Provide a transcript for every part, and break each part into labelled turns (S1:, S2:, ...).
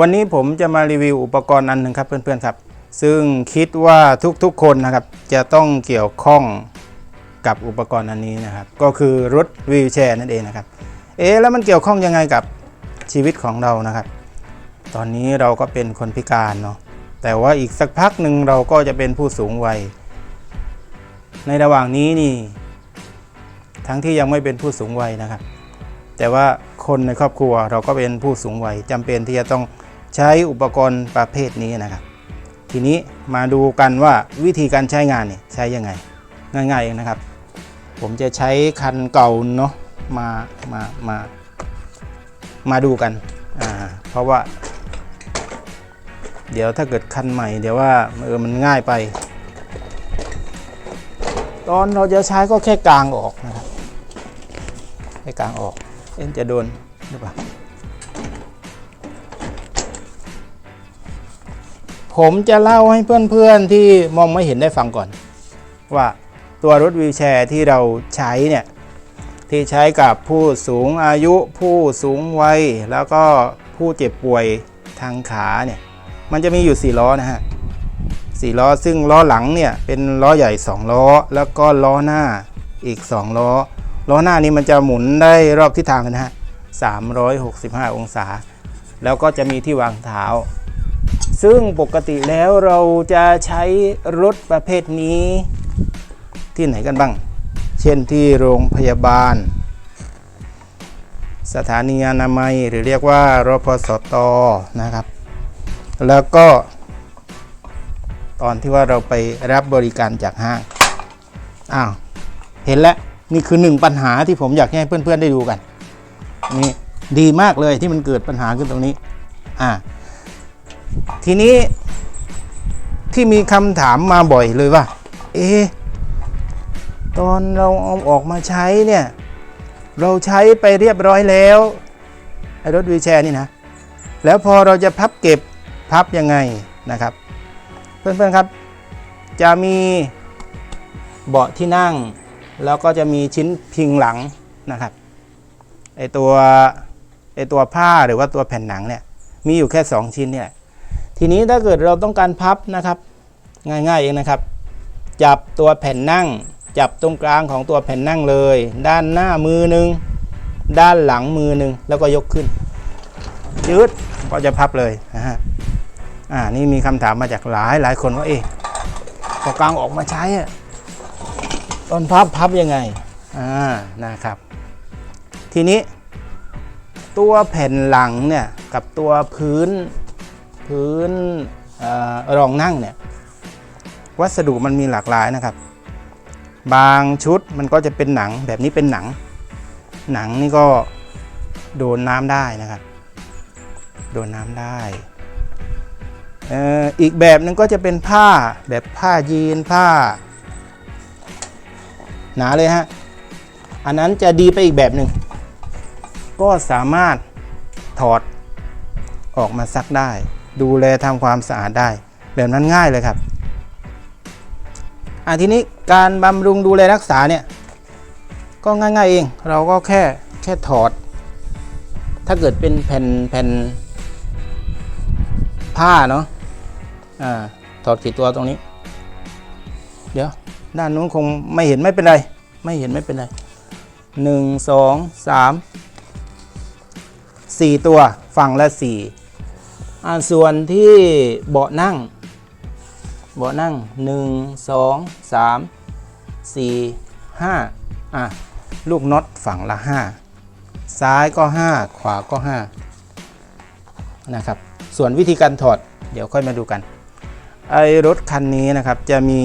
S1: วันนี้ผมจะมารีวิวอุปกรณ์อันหนึ่งครับเพื่อนๆครับ ซึ่งคิดว่าทุกๆคนนะครับจะต้องเกี่ยวข้องกับอุปกรณ์อันนี้นะครับ ก็คือรถวีลแชร์นั่นเองนะครับ เอ๊แล้วมันเกี่ยวข้องยังไงกับชีวิตของเรานะครับ ตอนนี้เราก็เป็นคนพิการเนาะแต่ว่าอีกสักพักหนึ่งเราก็จะเป็นผู้สูงวัย ในระหว่างนี้นี่ ทั้งที่ยังไม่เป็นผู้สูงวัยนะครับ แต่ว่าคนในครอบครัวเราก็เป็นผู้สูงวัยจำเป็นที่จะต้อง ใช้อุปกรณ์ประเภทนี้นะครับ ทีนี้มาดูกันว่าวิธีการใช้งานเนี่ยใช้ยังไง ง่ายๆเองนะครับ ผมจะใช้คันเก่าเนาะมามามามาดูกันอ่าเพราะว่า เดี๋ยวถ้าเกิดคันใหม่ เดี๋ยวว่าเออมันง่ายไป ตอนเราจะใช้ก็แค่กลางออกนะครับแค่กลางออกเอ็นจะโดนหรือเปล่า ผมจะเล่าให้เพื่อนๆที่มองไม่เห็นได้ฟังก่อน ว่าตัวรถวีลแชร์ที่เราใช้เนี่ยที่ใช้กับผู้สูงอายุผู้สูงวัยแล้วก็ผู้เจ็บป่วยทางขาเนี่ยมันจะมีอยู่ 4 ล้อนะฮะ4ล้อซึ่งล้อหลังเนี่ยเป็นล้อใหญ่ 2 ล้อ แล้วก็ล้อหน้าอีก 2 ล้อ ล้อหน้านี้มันจะหมุนได้รอบทิศทางเลยนะฮะ365 องศา แล้วก็จะมีที่วางเท้า ซึ่งปกติแล้วเราจะใช้รถประเภทนี้ที่ไหนกันบ้าง เช่นที่โรงพยาบาล สถานีอนามัยหรือเรียกว่ารพสตนะครับ แล้วก็ ตอนที่ว่าเราไปรับบริการจากห้าง อ้าว เห็นแล้วนี่คือหนึ่งปัญหาที่ผมอยากให้เพื่อนๆได้ดูกัน นี่ดีมากเลยที่มันเกิดปัญหาขึ้นตรงนี้ อ่า ทีนี้ที่มีคำถามมาบ่อยเลยว่า เอะตอนเราเอาออกมาใช้เนี่ย เราใช้ไปเรียบร้อยแล้วไอ้รถวีแชร์นี่นะ แล้วพอเราจะพับเก็บพับยังไงนะครับ เพื่อนๆครับ จะมีเบาะที่นั่ง แล้วก็จะมีชิ้นพิงหลังนะครับไอตัวไอตัวผ้าหรือว่าตัวแผ่นหนังเนี่ยมีอยู่แค่ 2 ชิ้นเนี่ย ทีนี้ถ้าเกิดเราต้องการพับนะครับ ง่ายๆเองนะครับ จับตัวแผ่นนั่ง จับตรงกลางของตัวแผ่นนั่งเลย ด้านหน้ามือหนึ่งด้านหลังมือหนึ่งแล้วก็ยกขึ้นยืดก็จะพับเลยนะฮะอ่านี่มีคำถามมาจากหลายหลายคนว่าเอ๊ะพอกลางออกมาใช้อะตอนพับพับยังไงอ่านะครับ ทีนี้ตัวแผ่นหลังเนี่ยกับตัวพื้น พื้นอรองนั่งเนี่ยวัสดุมันมีหลากหลายนะครับ บางชุดมันก็จะเป็นหนังแบบนี้เป็นหนัง หนังนี่ก็โดนน้ำได้นะครับ โดนน้ำได้อีกแบบหนึงก็จะเป็นผ้าแบบผ้ายีนผ้า หนาเลยฮะ อันนั้นจะดีไปอีกแบบหนึ่งก็สามารถถอดออกมาซักได้ ดูแลทำความสะอาดได้ แบบนั้นง่ายเลยครับอะทีนี้การบำรุงดูแลรักษาเนี่ยก็ง่ายๆเอง เราก็แค่แค่ถอด ถ้าเกิดเป็นแผ่นแผ่นผ้าเนาะอ่าถอดกี่ตัวตรงนี้ เดี๋ยว ด้านนู้นคงไม่เห็นไม่เป็นไร ไม่เห็นไม่เป็นไรหนึ่งสองสามสี่ตัวฝั่งละสี่ ส่วนที่เบาะนั่ง เบาะนั่งหนึ่งสองสามสี่ห้าอะลูกน็อตฝั่งละห้าซ้ายก็ห้าขวาก็ห้านะครับ ส่วนวิธีการถอด เดี๋ยวค่อยมาดูกัน ไอรถคันนี้นะครับ จะมี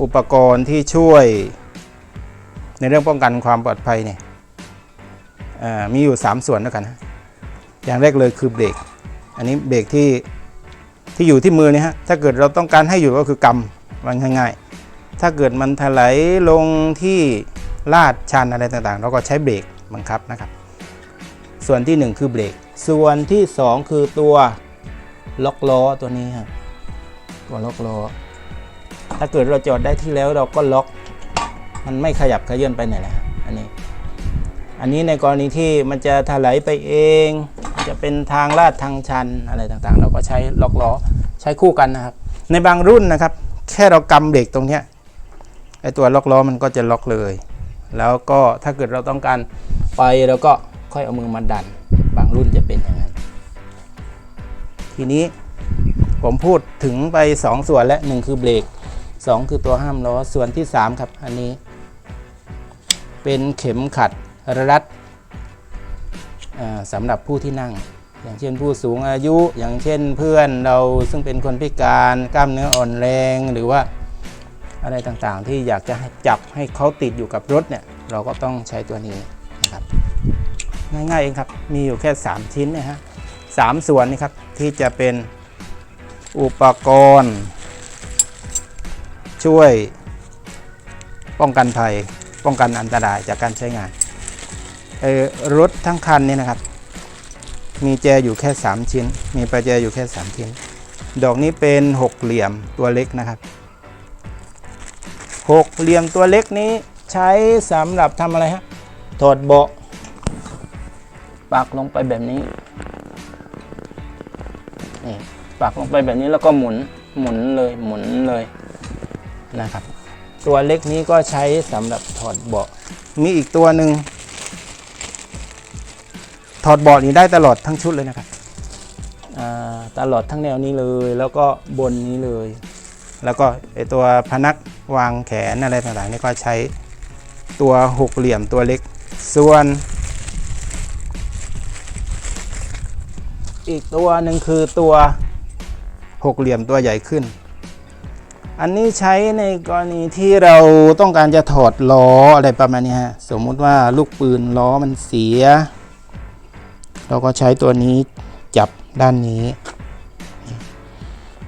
S1: อุปกรณ์ที่ช่วย ในเรื่องป้องกันความปลอดภัยเนี่ยอ่อมีอยู่ 3 ส่วนด้วยกันนะอย่างแรกเลยคือเบรก อันนี้เบรกที่ที่อยู่ที่มือนี่ฮะ ถ้าเกิดเราต้องการให้อยู่ก็คือกำมันง่ายๆ ถ้าเกิดมันถลายลงที่ลาดชันอะไรต่างๆ เราก็ใช้เบรกบังคับนะครับ ส่วนที่ 1 คือเบรก ส่วนที่ 2 คือตัวล็อกล้อตัวนี้ครับตัวล็อกล้อ ถ้าเกิดเราจอดได้ที่แล้วเราก็ล็อก มันไม่ขยับขยื่นไปไหนนะอันนี้ อันนี้ในกรณีที่มันจะถลายไปเอง จะเป็นทางลาดทางชันอะไรต่างๆ เราก็ใช้ล็อกล้อใช้คู่กันนะครับ ในบางรุ่นนะครับ แค่เรากำเบรกตรงเนี้ยไอตัวล็อกล้อมันก็จะล็อกเลย แล้วก็ถ้าเกิดเราต้องการไปเราก็ค่อยเอามือมาดัน บางรุ่นจะเป็นอย่างนั้น ทีนี้ผมพูดถึงไป 2 ส่วนและ 1 คือเบรก 2 คือตัวห้ามล้อส่วนที่ 3 ครับ อันนี้ เป็นเข็มขัดรัด สำหรับผู้ที่นั่ง อย่างเช่นผู้สูงอายุ อย่างเช่นเพื่อนเราซึ่งเป็นคนพิการกล้ามเนื้ออ่อนแรง หรือว่าอะไรต่างๆ ที่อยากจะจับให้เขาติดอยู่กับรถเนี่ยเราก็ต้องใช้ตัวนี้นะครับง่ายๆเองครับมีอยู่แค่ 3 ชิ้นนะฮะสามส่วนนี่ครับที่จะเป็นอุปกรณ์ ช่วยป้องกันภัยป้องกันอันตรายจากการใช้งาน รถทั้งคันนี่นะครับ มีแจอยู่แค่ 3 ชิ้น มีประแจอยู่แค่ 3 ชิ้น ดอกนี้เป็นหกเหลี่ยมตัวเล็กนะครับหกเหลี่ยมตัวเล็กนี้ใช้สำหรับทำอะไรฮะถอดเบาะปักลงไปแบบนี้นี่ปักลงไปแบบนี้แล้วก็หมุนหมุนเลยหมุนเลยนะครับ ตัวเล็กนี้ก็ใช้สำหรับถอดเบาะมีอีกตัวหนึ่ง ถอดเบาะนี้ได้ตลอดทั้งชุดเลยนะครับตลอดทั้งแนวนี้เลย แล้วก็บนนี้เลย แล้วก็ไอตัวพนักวางแขนอะไรต่างๆนี่ก็ใช้ตัวหกเหลี่ยมตัวเล็ก ส่วน อีกตัวหนึ่งคือตัวหกเหลี่ยมตัวใหญ่ขึ้น อันนี้ใช้ในกรณีที่เราต้องการจะถอดล้ออะไรประมาณนี้ฮะ สมมุติว่าลูกปืนล้อมันเสีย เราก็ใช้ตัวนี้จับด้านนี้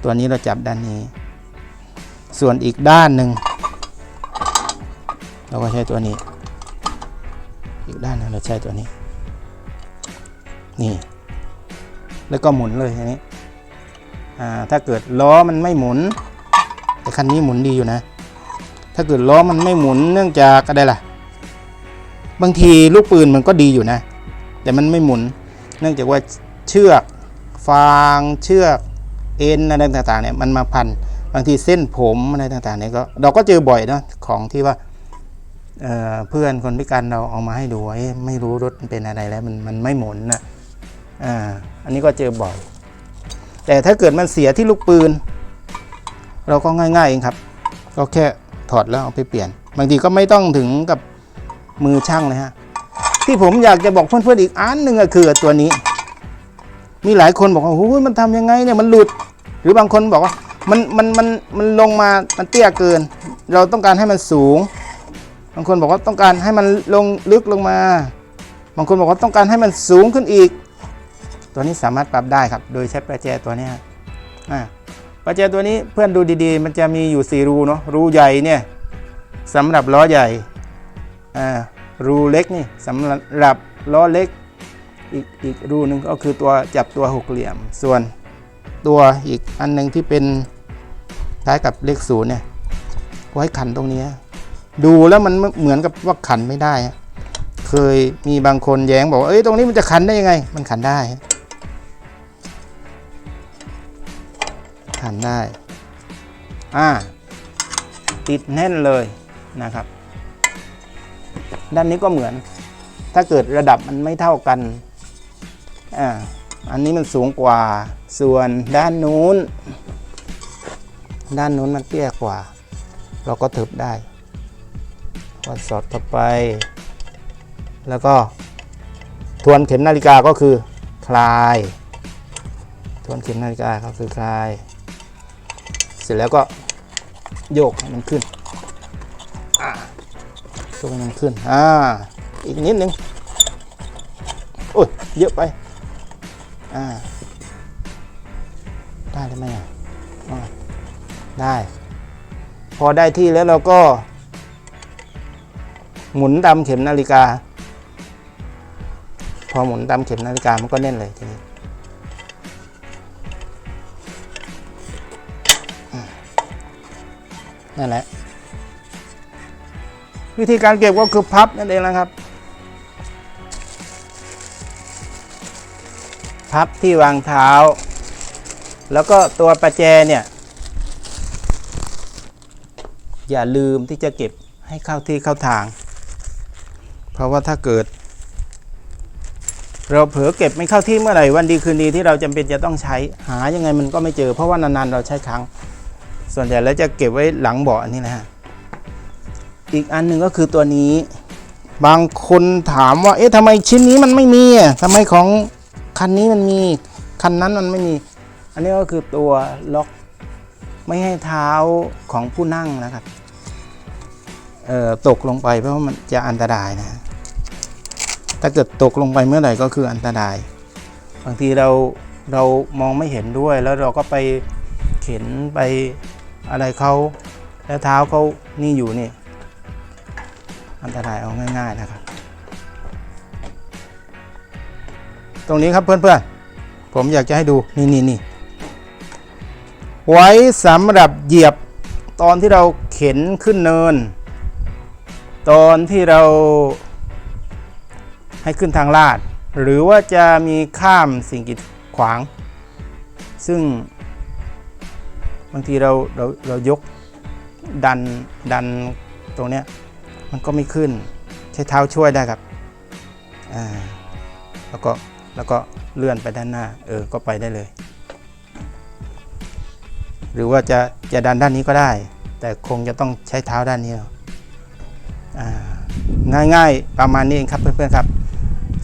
S1: ตัวนี้เราจับด้านนี้ ส่วนอีกด้านหนึ่งเราก็ใช้ตัวนี้ อีกด้านหนึงเราใช้ตัวนี้ นี่ แล้วก็หมุนเลยทีนี้อ่าถ้าเกิดล้อมันไม่หมุน แต่คันนี้หมุนดีอยู่นะ ถ้าเกิดล้อมันไม่หมุนเนื่องจากอะไรล่ะ บางทีลูกปืนมันก็ดีอยู่นะ แต่มันไม่หมุน เนื่องจากว่าเชือกฟางเชือกเอ็นอะไรต่างๆเนี่ยมันมาพันบางทีเส้นผมอะไรต่างๆเนี่ยก็เราก็เจอบ่อยเนอะของที่ว่าเเพื่อนคนพิการเราเอามาให้ดูว่าเอ๊ะไม่รู้รถเป็นอะไรแล้วมันมันไม่หมุนนะอ่าอันนี้ก็เจอบ่อย แต่ถ้าเกิดมันเสียที่ลูกปืน เราก็ง่ายๆเองครับ ก็แค่ถอดแล้วเอาไปเปลี่ยน บางทีก็ไม่ต้องถึงกับมือช่างเลยฮะ ที่ผมอยากจะบอกเพื่อนๆอีกอันหนึ่งก็คือตัวนี้ มีหลายคนบอกว่าโอ้ยมันทำยังไงเนี่ยมันหลุด หรือบางคนบอกว่ามันมันมันมันลงมา มันเตี้ยเกิน เราต้องการให้มันสูง บางคนบอกว่าต้องการให้มันลงลึกลงมา บางคนบอกว่าต้องการให้มันสูงขึ้นอีก ตัวนี้สามารถปรับได้ครับ โดยใช้ประแจตัวนี้อ่าประแจตัวนี้เพื่อนดูดีๆ มันจะมีอยู่สี่รูเนาะ รูใหญ่เนี่ยสำหรับล้อใหญ่ อ่า รูเล็กนี่สำหรับล้อเล็กอีกอีกรูหนึ่งก็คือตัวจับตัวหกเหลี่ยม ส่วนตัวอีกอันหนึ่งที่เป็นคล้ายกับเลขศูนย์เนี่ยไว้ขันตรงนี้ ดูแล้วมันเหมือนกับว่าขันไม่ได้ เคยมีบางคนแย้งบอกว่าเอ้ยตรงนี้มันจะขันได้ยังไง มันขันได้ ขันได้อ่าติดแน่นเลยนะครับ ด้านนี้ก็เหมือน ถ้าเกิดระดับมันไม่เท่ากันอ่าอันนี้มันสูงกว่า ส่วนด้านนู้น ด้านนู้นมันเตี้ยกว่า เราก็ถึบได้ก็สอดเข้าไป แล้วก็ทวนเข็มนาฬิกาก็คือคลาย ทวนเข็มนาฬิกาก็คือคลาย เสร็จแล้วก็โยกให้มันขึ้น โยกให้มันขึ้น อ่า อีกนิดนึงโอ้ยเยอะไป อ่า ได้หรือไม่อะได้ พอได้ที่แล้วเราก็ หมุนตามเข็มนาฬิกา พอหมุนตามเข็มนาฬิกามันก็แน่นเลยทีนี้นั่นแหละ วิธีการเก็บก็คือพับนั่นเองนะครับ พับที่วางเท้า แล้วก็ตัวประแจเนี่ย อย่าลืมที่จะเก็บให้เข้าที่เข้าทาง เพราะว่าถ้าเกิด เราเผลอเก็บไม่เข้าที่เมื่อไหร่วันดีคืนดีที่เราจำเป็นจะต้องใช้หายังไงมันก็ไม่เจอ เพราะว่านานๆเราใช้ครั้ง ส่วนใหญ่แล้วจะเก็บไว้หลังเบาะอันนี้นะฮะ อีกอันหนึ่งก็คือตัวนี้ บางคนถามว่า เอ๊ะทำไมชิ้นนี้มันไม่มีอะทำไมของคันนี้มันมีคันนั้นมันไม่มี อันนี้ก็คือตัวล็อกไม่ให้เท้าของผู้นั่งนะครับเอ่อตกลงไปเพราะมันจะอันตรายนะ ถ้าเกิดตกลงไปเมื่อไหร่ก็คืออันตราย บางทีเราเรามองไม่เห็นด้วย แล้วเราก็ไปเข็นไปอะไรเขาแล้วเท้าเขานี่อยู่นี่ อันตรายเอาง่ายๆนะครับ ตรงนี้ครับเพื่อนๆ ผมอยากจะให้ดูนี่นี่นี่ไว้สำหรับเหยียบตอนที่เราเข็นขึ้นเนิน ตอนที่เราให้ขึ้นทางลาด หรือว่าจะมีข้ามสิ่งกีดขวาง ซึ่งบางทีเราเราเรายกดันดันตรงเนี้ย มันก็ไม่ขึ้น ใช้เท้าช่วยได้ครับอ่าแล้วก็แล้วก็เลื่อนไปด้านหน้า เออ ก็ไปได้เลย หรือว่าจะจะดันด้านนี้ก็ได้ แต่คงจะต้องใช้เท้าด้านนี้เอาอ่าง่ายๆ ประมาณนี้เองครับเพื่อนๆครับ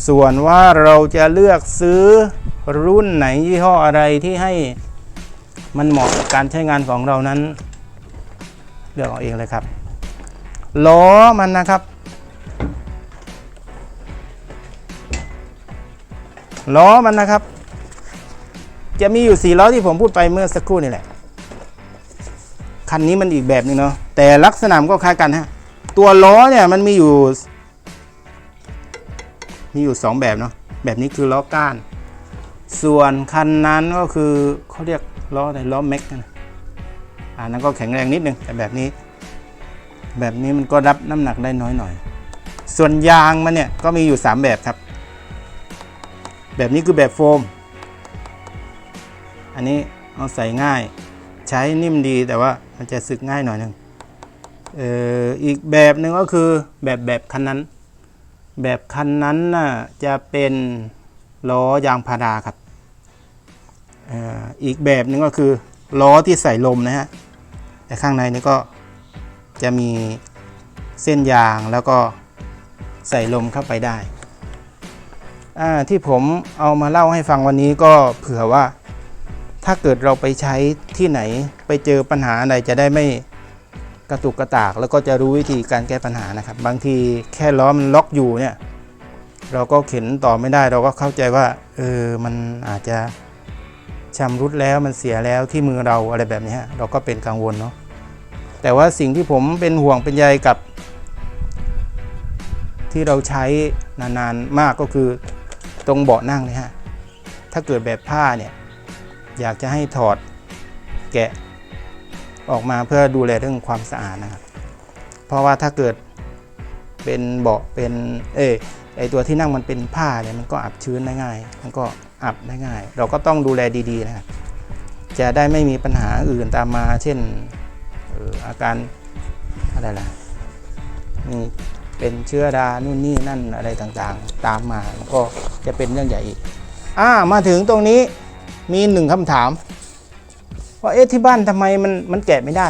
S1: ส่วนว่าเราจะเลือกซื้อรุ่นไหนยี่ห้ออะไรที่ให้มันเหมาะกับการใช้งานของเรานั้น เลือกเอาเองเลยครับ ล้อมันนะครับล้อมันนะครับ จะมีอยู่สี่ล้อที่ผมพูดไปเมื่อสักครู่นี่แหละ คันนี้มันอีกแบบหนึงเนาะแต่ลักษณะก็คล้ายกันฮะตัวล้อเนี่ยมันมีอยู่ มีอยู่สองแบบเนาะแบบนี้คือล้อก้าน ส่วนคันนั้นก็คือเขาเรียกล้ออะไรล้อแม็กนะอันนั้นก็แข็งแรงนิดนึงแต่แบบนี้ แบบนี้มันก็รับน้ำหนักได้น้อยหน่อย ส่วนยางมันเนี่ยก็มีอยู่ 3 แบบครับ แบบนี้คือแบบโฟม อันนี้เอาใส่ง่าย ใช้นิ่มดีแต่ว่ามันจะสึกง่ายหน่อยหนึงเอออีกแบบหนึ่งก็คือแบบแบบคันนั้น แบบคันนั้นน่ะจะเป็นล้อยางพาราครับเอ่ออีกแบบหนึ่งก็คือล้อที่ใส่ลมนะฮะแต่ข้างในนี่ก็ จะมีเส้นยางแล้วก็ใส่ลมเข้าไปได้ ที่ผมเอามาเล่าให้ฟังวันนี้ก็เผื่อว่า ถ้าเกิดเราไปใช้ที่ไหนไปเจอปัญหาอะไรจะได้ไม่กระตุกกระตาก แล้วก็จะรู้วิธีการแก้ปัญหานะครับ บางทีแค่ล้อมันล็อกอยู่เนี่ยเราก็เข็นต่อไม่ได้เราก็เข้าใจว่าเออมันอาจจะชำรุดแล้วมันเสียแล้วที่มือเราอะไรแบบนี้เราก็เป็นกังวลเนาะ แต่ว่าสิ่งที่ผมเป็นห่วงเป็นใยกับ ที่เราใช้นานๆมากก็คือตรงเบาะนั่งนี่ยฮะถ้าเกิดแบบผ้าเนี่ยอยากจะให้ถอดแกะออกมาเพื่อดูแลเรื่องความสะอาดนะครับ เพราะว่าถ้าเกิดเป็นเบาะเป็นเอยไอตัวที่นั่งมันเป็นผ้าเนี่ยมันก็อับชื้นได้ง่าย มันก็อับได้ง่าย เราก็ต้องดูแลดีๆนะครับ จะได้ไม่มีปัญหาอื่นตามมา เช่น อออาการอะไรล่ะมีเป็นเชื้อรานู่นนี่นั่นอะไรต่างๆ ตามมาก็จะเป็นเรื่องใหญ่อีกอ่ามาถึงตรงนี้มีหนึ่งคำถามว่าเอ๊ะที่บ้านทำไมมันมันแกะไม่ได้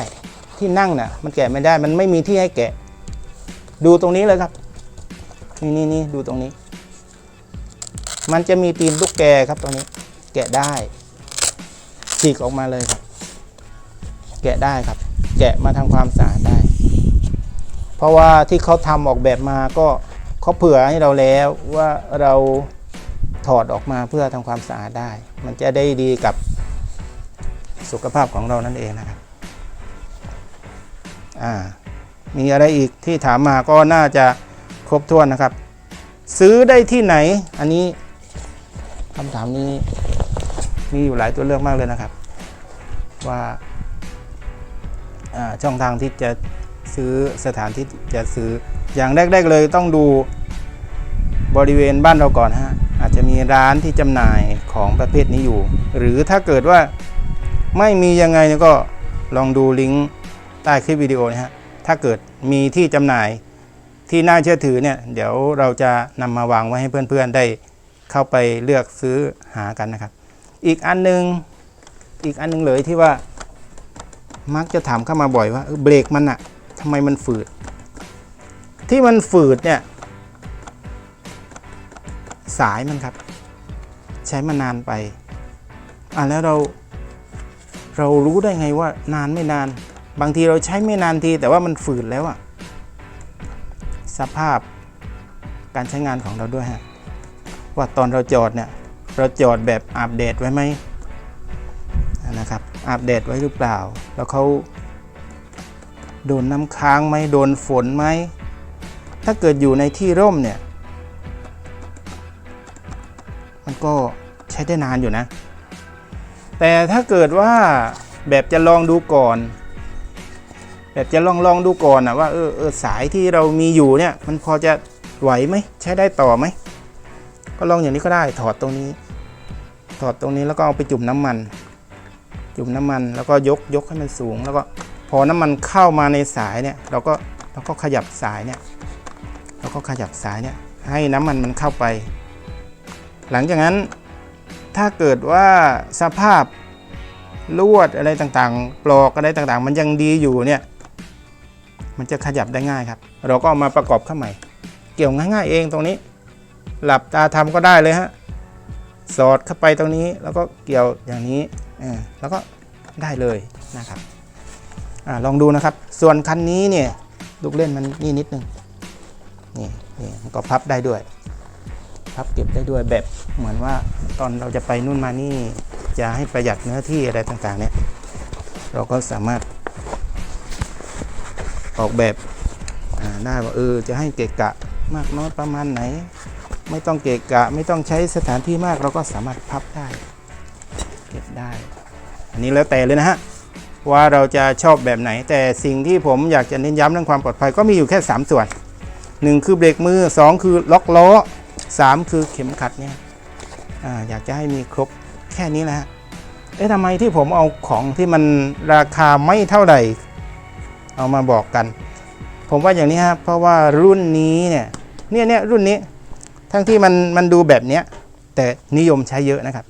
S1: ที่นั่งน่ะ มันแกะไม่ได้ มันไม่มีที่ให้แกะ ดูตรงนี้เลยครับ นี่นี่นี่ดูตรงนี้ มันจะมีตีนลูกแกครับตรงนี้ แกะได้ฉีกออกมาเลยครับ แกะได้ครับ แกะมาทำความสะอาดได้ เพราะว่าที่เขาทำออกแบบมาก็เขาเผื่อให้เราแล้วว่าเราถอดออกมาเพื่อทำความสะอาดได้ มันจะได้ดีกับสุขภาพของเรานั่นเองนะครับอ่ามีอะไรอีกที่ถามมาก็น่าจะครบถ้วนนะครับ ซื้อได้ที่ไหน อันนี้คำถามนี้มีอยู่หลายตัวเลือกมากเลยนะครับ ว่าอ่า ช่องทางที่จะซื้อสถานที่จะซื้ออย่างแรก ๆ เลยต้องดูบริเวณบ้านเราก่อนฮะอาจจะมีร้านที่จำหน่ายของประเภทนี้อยู่ หรือถ้าเกิดว่าไม่มียังไงเนี่ยก็ลองดูลิงก์ใต้คลิปวิดีโอนะฮะถ้าเกิดมีที่จำหน่ายที่น่าเชื่อถือเนี่ยเดี๋ยวเราจะนำมาวางไว้ให้เพื่อนๆได้เข้าไปเลือกซื้อหากันนะครับ อีกอันหนึงอีกอันหนึงเลยที่ว่า มักจะถามเข้ามาบ่อยว่าเบรกมันอะทำไมมันฝืด ที่มันฝืดเนี่ย สายมันครับ ใช้มานานไปอะแล้วเราเรารู้ได้ไงว่านานไม่นาน บางทีเราใช้ไม่นานทีแต่ว่ามันฝืดแล้วอะสภาพการใช้งานของเราด้วยฮะว่าตอนเราจอดเนี่ย เราจอดแบบอาบแดดไว้ไหม นะครับอาบแดดไว้หรือเปล่า แล้วเขาโดนน้ำค้างไหมโดนฝนไหมถ้าเกิดอยู่ในที่ร่มเนี่ย มันก็ใช้ได้นานอยู่นะ แต่ถ้าเกิดว่าแบบจะลองดูก่อน แบบจะลองลองดูก่อนนะว่าเออเออสายที่เรามีอยู่เนี่ย มันพอจะไหวไหมใช้ได้ต่อไหมก็ลองอย่างนี้ก็ได้ถอดตรงนี้ ถอดตรงนี้แล้วก็เอาไปจุ่มน้ำมัน จุ่มน้ำมันแล้วก็ยกยกให้มันสูง แล้วก็พอน้ำมันเข้ามาในสายเนี่ยเราก็เราก็ขยับสายเนี่ยเราก็ขยับสายเนี่ยให้น้ำมันมันเข้าไป หลังจากนั้นถ้าเกิดว่าสภาพลวดอะไรต่างๆ ปลอกอะไรต่างๆ มันยังดีอยู่เนี่ยมันจะขยับได้ง่ายครับ เราก็ามาประกอบเข้าใหม่ เกี่ยวง่ายๆเองตรงนี้ หลับตาทำก็ได้เลยฮะสอดเข้าไปตรงนี้แล้วก็เกี่ยวอย่างนี้ แล้วก็ได้เลยนะครับอลองดูนะครับ ส่วนคันนี้เนี่ยลูกเล่นมันนี่นิดนึงนี่นี่มันก็พับได้ด้วยพับเก็บได้ด้วยแบบเหมือนว่าตอนเราจะไปนู่นมานี่จะให้ประหยัดเนื้อที่อะไรต่างๆเนี่ยเราก็สามารถออกแบบได้ว่าเออจะให้เกะกะมากน้อยประมาณไหน ไม่ต้องเกะกะ ไม่ต้องใช้สถานที่มากเราก็สามารถพับได้ เก็บได้ อันนี้แล้วแต่เลยนะฮะว่าเราจะชอบแบบไหน แต่สิ่งที่ผมอยากจะเน้นย้ำเรื่องความปลอดภัยก็มีอยู่แค่ 3 ส่วน 1 คือเบรกมือ 2 คือล็อกล้อ 3 คือเข็มขัดเนี่ยออยากจะให้มีครบแค่นี้แหละฮะเอ๊ะทำไมที่ผมเอาของที่มันราคาไม่เท่าไหร่เอามาบอกกัน ผมว่าอย่างนี้ครับเพราะว่ารุ่นนี้เนี่ยเนี่ยเนี่ยรุ่นนี้ทั้งที่มันมันดูแบบเนี้ยแต่นิยมใช้เยอะนะครับ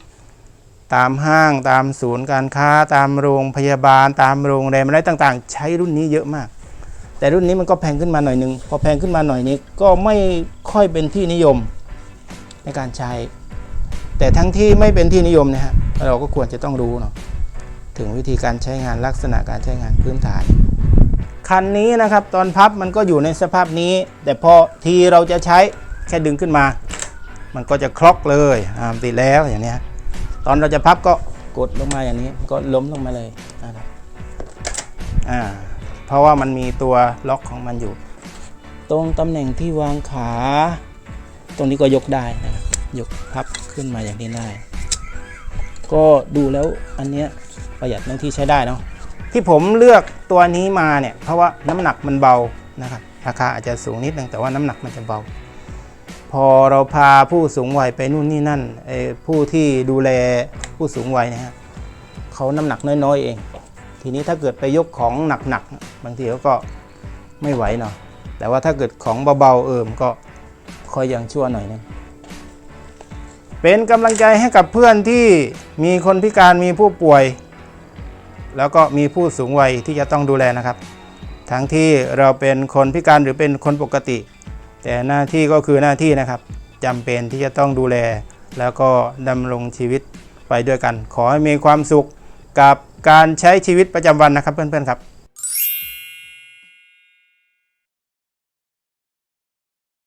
S1: ตามห้างตามศูนย์การค้า ตามโรงพยาบาล ตามโรงแรมอะไรต่างๆ ใช้รุ่นนี้เยอะมาก แต่รุ่นนี้มันก็แพงขึ้นมาหน่อยนึงพอแพงขึ้นมาหน่อยนี้ก็ไม่ค่อยเป็นที่นิยมในการใช้ แต่ทั้งที่ไม่เป็นที่นิยมนะฮะเราก็ควรจะต้องรู้เนาะถึงวิธีการใช้งานลักษณะการใช้งานพื้นฐาน คันนี้นะครับตอนพับมันก็อยู่ในสภาพนี้ แต่พอทีเราจะใช้แค่ดึงขึ้นมา มันก็จะคล็อกเลยติดแล้วอย่างนี้ ตอนเราจะพับก็กดลงมาอย่างนี้ก็ล้มลงมาเลยนะครับอ่าเพราะว่ามันมีตัวล็อกของมันอยู่ ตรงตำแหน่งที่วางขา ตรงนี้ก็ยกได้นะครับยกพับขึ้นมาอย่างนี้ได้ ก็ดูแล้วอันเนี้ยประหยัดเนื้อที่ใช้ได้เนาะที่ผมเลือกตัวนี้มาเนี่ยเพราะว่าน้ำหนักมันเบานะครับราคาอาจจะสูงนิดนึงแต่ว่าน้ำหนักมันจะเบา พอเราพาผู้สูงวัยไปนู่นนี่นั่นไอ้ผู้ที่ดูแลผู้สูงวัยนะฮะเขาน้ำหนักน้อยๆเอง ทีนี้ถ้าเกิดไปยกของหนักๆบางทีเขาก็ไม่ไหวเนาะแต่ว่าถ้าเกิดของเบาๆเอิมก็คอยยังชั่วหน่อยนึงเป็นกำลังใจให้กับเพื่อนที่มีคนพิการมีผู้ป่วย แล้วก็มีผู้สูงวัยที่จะต้องดูแลนะครับ ทั้งที่เราเป็นคนพิการหรือเป็นคนปกติ แต่หน้าที่ก็คือหน้าที่นะครับจำเป็นที่จะต้องดูแล แล้วก็ดำรงชีวิตไปด้วยกัน ขอให้มีความสุขกับการใช้ชีวิตประจำวันนะครับเพื่อนๆครับ